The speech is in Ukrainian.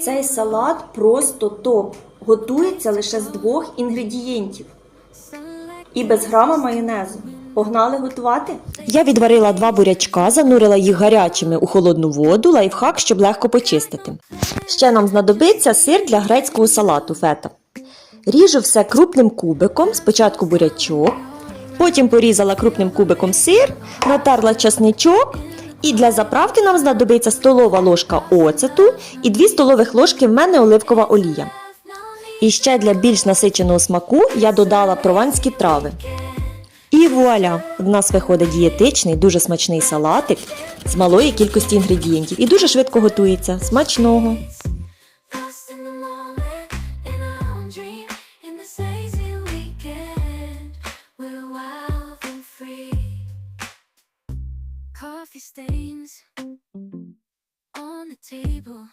Цей салат просто топ. Готується лише з двох інгредієнтів. І без грама майонезу. Погнали готувати? Я відварила два бурячка, занурила їх гарячими у холодну воду, лайфхак, щоб легко почистити. Ще нам знадобиться сир для грецького салату фета. Ріжу все крупним кубиком, спочатку бурячок, потім порізала крупним кубиком сир, натерла часничок. І для заправки нам знадобиться столова ложка оцету і 2 столових ложки в мене оливкова олія. І ще для більш насиченого смаку я додала прованські трави. І вуаля! В нас виходить дієтичний, дуже смачний салатик з малої кількості інгредієнтів і дуже швидко готується. Смачного! Coffee stains on the table.